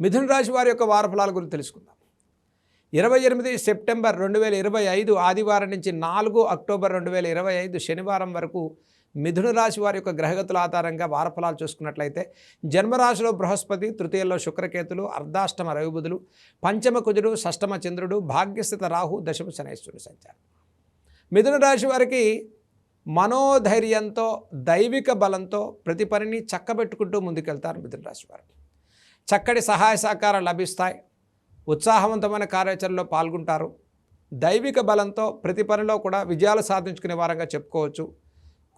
మిథున రాశి వారి యొక్క వారఫలాల గురించి తెలుసుకుందాం. ఇరవై ఎనిమిది సెప్టెంబర్ రెండు వేల ఇరవై ఐదు ఆదివారం నుంచి నాలుగు అక్టోబర్ రెండు వేల ఇరవై ఐదు శనివారం వరకు మిథున రాశి వారి యొక్క గ్రహగతుల ఆధారంగా వారఫలాలు చూసుకున్నట్లయితే జన్మరాశిలో బృహస్పతి తృతీయంలో శుక్రకేతులు అర్ధాష్టమ రవిబుధులు పంచమ కుజుడు షష్టమ చంద్రుడు భాగ్యస్థిత రాహు దశమ శనేశ్వరుడు సంచారం. మిథున రాశి వారికి మనోధైర్యంతో దైవిక బలంతో ప్రతి పనిని చక్కబెట్టుకుంటూ ముందుకెళ్తారు మిథున రాశి వారికి చక్కటి సహాయ సహకారాలు లభిస్తాయి. ఉత్సాహవంతమైన కార్యాచరణలో పాల్గొంటారు. దైవిక బలంతో ప్రతి పనిలో కూడా విజయాలు సాధించుకునే వారంగా చెప్పుకోవచ్చు.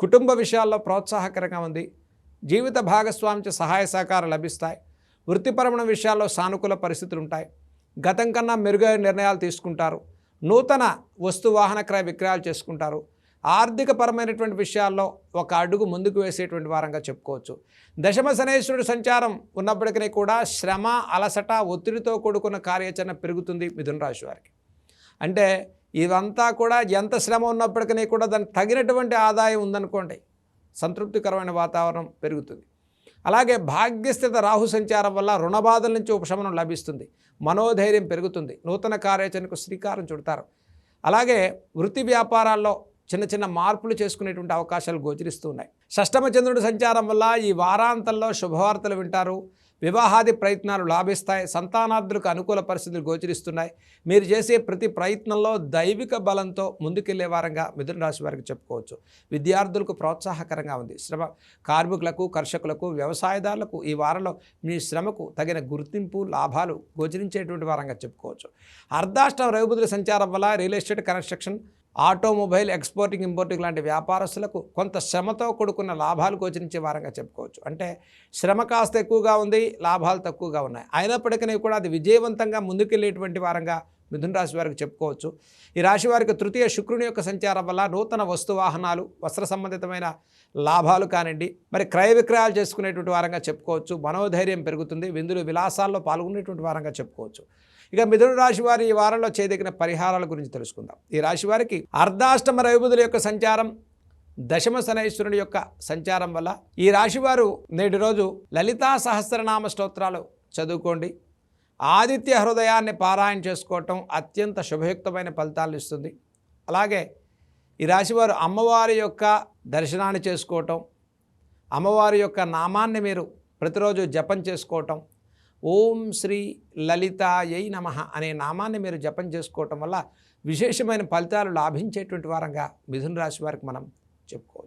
కుటుంబ విషయాల్లో ప్రోత్సాహకరంగా ఉంది. జీవిత భాగస్వామికి సహాయ సహకారాలు లభిస్తాయి. వృత్తిపరమైన విషయాల్లో సానుకూల పరిస్థితులు ఉంటాయి. గతం కన్నా మెరుగైన నిర్ణయాలు తీసుకుంటారు. నూతన వస్తు వాహన క్రయ విక్రయాలు చేసుకుంటారు. ఆర్థికపరమైనటువంటి విషయాల్లో ఒక అడుగు ముందుకు వేసేటువంటి వారంగా చెప్పుకోవచ్చు. దశమ శనేశ్వరుడు సంచారం ఉన్నప్పటికీ కూడా శ్రమ అలసట ఒత్తిడితో కూడుకున్న కార్యాచరణ పెరుగుతుంది మిథున రాశి వారికి. అంటే ఇదంతా కూడా ఎంత శ్రమ ఉన్నప్పటికీ కూడా దానికి తగినటువంటి ఆదాయం ఉందనుకోండి సంతృప్తికరమైన వాతావరణం పెరుగుతుంది. అలాగే భాగ్యస్థిత రాహు సంచారం వల్ల రుణబాధల నుంచి ఉపశమనం లభిస్తుంది మనోధైర్యం పెరుగుతుంది నూతన కార్యాచరణకు శ్రీకారం చుడతారు. అలాగే వృత్తి వ్యాపారాల్లో చిన్న చిన్న మార్పులు చేసుకునేటువంటి అవకాశాలు గోచరిస్తూ ఉన్నాయి షష్టమ చంద్రుడి సంచారం వల్ల ఈ వారాంతంలో శుభవార్తలు వింటారు. వివాహాది ప్రయత్నాలు లాభిస్తాయి. సంతానార్థులకు అనుకూల పరిస్థితులు గోచరిస్తున్నాయి. మీరు చేసే ప్రతి ప్రయత్నంలో దైవిక బలంతో ముందుకెళ్ళే వారంగా మిథున రాశి వారికి చెప్పుకోవచ్చు. విద్యార్థులకు ప్రోత్సాహకరంగా ఉంది. శ్రమ కార్మికులకు కర్షకులకు వ్యవసాయదారులకు ఈ వారంలో మీ శ్రమకు తగిన గుర్తింపు లాభాలు గోచరించేటువంటి వారంగా చెప్పుకోవచ్చు. అర్ధాష్టం రవిబుద్ధుల సంచారం వల్ల real estate construction automobile exporting importing లాంటి వ్యాపారస్తులకు కొంత శ్రమతో కూడుకున్న లాభాలు గోచరించే వారంగా చెప్పుకోవచ్చు. అంటే శ్రమ కాస్త ఎక్కువగా ఉంది లాభాలు తక్కువగా ఉన్నాయి. అయినప్పటికీ కూడా అది విజయవంతంగా ముందుకెళ్ళేటువంటి వారంగా మిథున రాశి వారికి చెప్పుకోవచ్చు. ఈ రాశి వారికి తృతీయ శుక్రుని యొక్క సంచారం వల్ల నూతన వస్తు వాహనాలు వస్త్ర సంబంధితమైన లాభాలు కానివ్వండి మరి క్రయ విక్రయాలు చేసుకునేటువంటి వారంగా చెప్పుకోవచ్చు. మనోధైర్యం పెరుగుతుంది. విందులు విలాసాల్లో పాల్గొనేటువంటి వారంగా చెప్పుకోవచ్చు. ఇక మిథున రాశి వారి ఈ వారంలో చేయదగిన పరిహారాల గురించి తెలుసుకుందాం. ఈ రాశి వారికి అర్ధాష్టమ రవిబుధుల యొక్క సంచారం దశమ శనైశ్వరుని యొక్క సంచారం వల్ల ఈ రాశివారు నేటి రోజు లలితా సహస్రనామ స్తోత్రాలు చదువుకోండి. ఆదిత్య హృదయాన్ని పారాయణ చేసుకోవటం అత్యంత శుభయుక్తమైన ఫలితాలు ఇస్తుంది. అలాగే ఈ రాశివారు అమ్మవారి యొక్క దర్శనాన్ని చేసుకోవటం అమ్మవారి యొక్క నామాన్ని మీరు ప్రతిరోజు జపం చేసుకోవటం ఓం శ్రీ లలితాయై నమ అనే నామాన్ని మీరు జపం చేసుకోవటం వల్ల విశేషమైన ఫలితాలు లాభించేటువంటి వారంగా మిథున రాశి వారికి మనం చెప్పుకోవచ్చు.